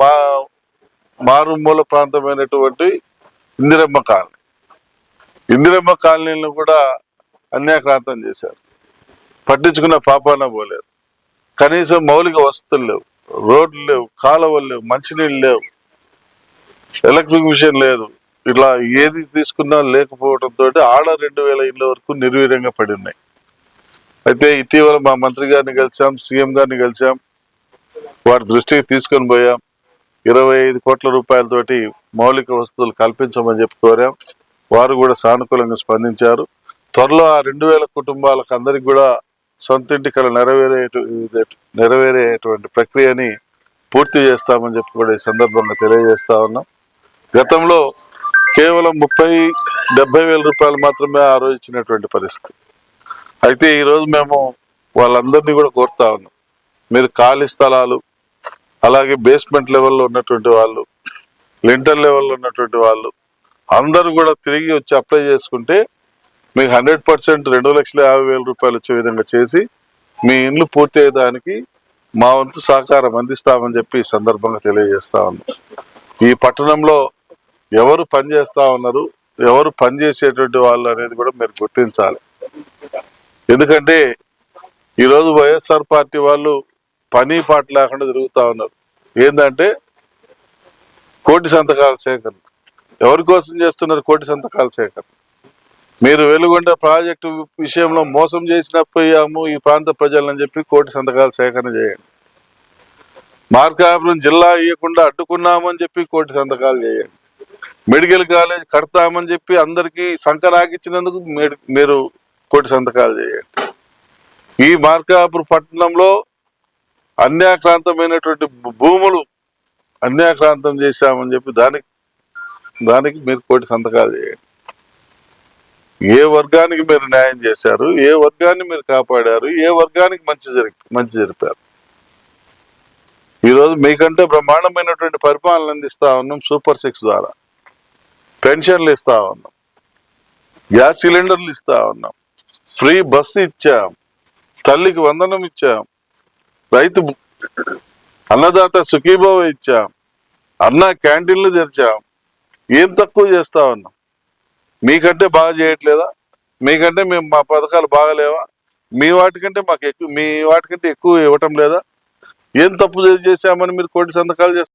మా మారుమూల ప్రాంతమైనటువంటి ఇందిరమ్మ కాలనీ. ఇందిరమ్మ కాలనీలను కూడా అన్యాక్రాంతం చేశారు. పట్టించుకున్న పాపాన పోలేదు. కనీసం మౌలిక వసతులు లేవు. రోడ్లు లేవు కాలువలు లేవు మంచినీళ్ళు లేవు. ఎలక్ట్రిక్ మిషన్ లేదు. ఇట్లా ఏది తీసుకున్నా లేకపోవడంతో ఆడ రెండు వేల ఇళ్ళ వరకు నిర్వీర్యంగా పడి ఉన్నాయి. అయితే ఇటీవల మా మంత్రి గారిని కలిసాం సీఎం గారిని కలిసాం. వారి దృష్టికి తీసుకొని పోయాం ఇరవై ఐదు కోట్ల రూపాయలతోటి మౌలిక వసతులు కల్పించమని చెప్పి కోరాం. వారు కూడా సానుకూలంగా స్పందించారు. త్వరలో ఆ రెండు వేల కుటుంబాలకు అందరికి కూడా సొంత ఇంటి కల నెరవేరే నెరవేరేటువంటి ప్రక్రియని పూర్తి చేస్తామని చెప్పి కూడా ఈ సందర్భంగా తెలియజేస్తా ఉన్నాం. గతంలో కేవలం ముప్పై డెబ్బై వేల రూపాయలు మాత్రమే ఆ రోజు ఇచ్చినటువంటి పరిస్థితి. అయితే ఈరోజు మేము వాళ్ళందరినీ కూడా కోరుతా ఉన్నాం. మీరు ఖాళీ స్థలాలు అలాగే బేస్మెంట్ లెవెల్లో ఉన్నటువంటి వాళ్ళు లింటర్ లెవెల్లో ఉన్నటువంటి వాళ్ళు అందరూ కూడా తిరిగి వచ్చి అప్లై చేసుకుంటే మీకు హండ్రెడ్ పర్సెంట్ రెండు లక్షల యాభై వేల రూపాయలు వచ్చే విధంగా చేసి మీ ఇండ్లు పూర్తి అయ్యేదానికి మా వంతు సహకారం అందిస్తామని చెప్పి ఈ సందర్భంగా తెలియజేస్తా ఉన్నాం. ఈ పట్టణంలో ఎవరు పని చేస్తా ఉన్నారు ఎవరు పనిచేసేటువంటి వాళ్ళు అనేది కూడా మీరు గుర్తించాలి. ఎందుకంటే ఈరోజు వైఎస్ఆర్ పార్టీ వాళ్ళు పని పాట లేకుండా తిరుగుతూ ఉన్నారు. ఏంటంటే కోటి సంతకాల సేకరణ. ఎవరి కోసం చేస్తున్నారు కోటి సంతకాల సేకరణ? మీరు వెలుగొండ ప్రాజెక్టు విషయంలో మోసం చేసినపోయాము ఈ ప్రాంత ప్రజలని చెప్పి కోటి సంతకాల సేకరణ చేయండి. మార్కాపురం జిల్లా ఇవ్వకుండా అడ్డుకున్నామని చెప్పి కోటి సంతకాలు చేయండి. మెడికల్ కాలేజ్ కడతామని చెప్పి అందరికీ సంకరాకిచ్చినందుకు మీరు- మీరు కోటి సంతకాలు చేయండి. ఈ మార్కాపురం పట్టణంలో అన్యాక్రాంతమైనటువంటి భూములు అన్యాక్రాంతం చేశామని చెప్పి దానికి దానికి మీరు కోటి సంతకాలు చేయండి. ఏ వర్గానికి మీరు న్యాయం చేశారు ఏ వర్గాన్ని మీరు కాపాడారు ఏ వర్గానికి మంచి జరి మంచి జరిపారు. ఈరోజు మీకంటే బ్రహ్మాండమైనటువంటి పరిపాలన అందిస్తా ఉన్నాం సూపర్ సిక్స్ ద్వారా. పెన్షన్లు ఇస్తా ఉన్నాం. గ్యాస్ సిలిండర్లు ఇస్తా ఉన్నాం. ఫ్రీ బస్సు ఇచ్చాం. తల్లికి వందనం ఇచ్చాం. రైతు అన్నదాత సుఖీభావ ఇచ్చాం అన్న క్యాంటీన్లు తెరిచాం ఏం తక్కువ చేస్తా ఉన్నాం మీకంటే బాగా చేయట్లేదా? మీకంటే మేము మా పథకాలు బాగలేవా? మీ వాటికంటే మాకు ఎక్కువ మీ వాటికంటే ఎక్కువ ఇవ్వటం లేదా? ఏం తప్పు చేశామని మీరు కోటి సంతకాలు చేస్తారు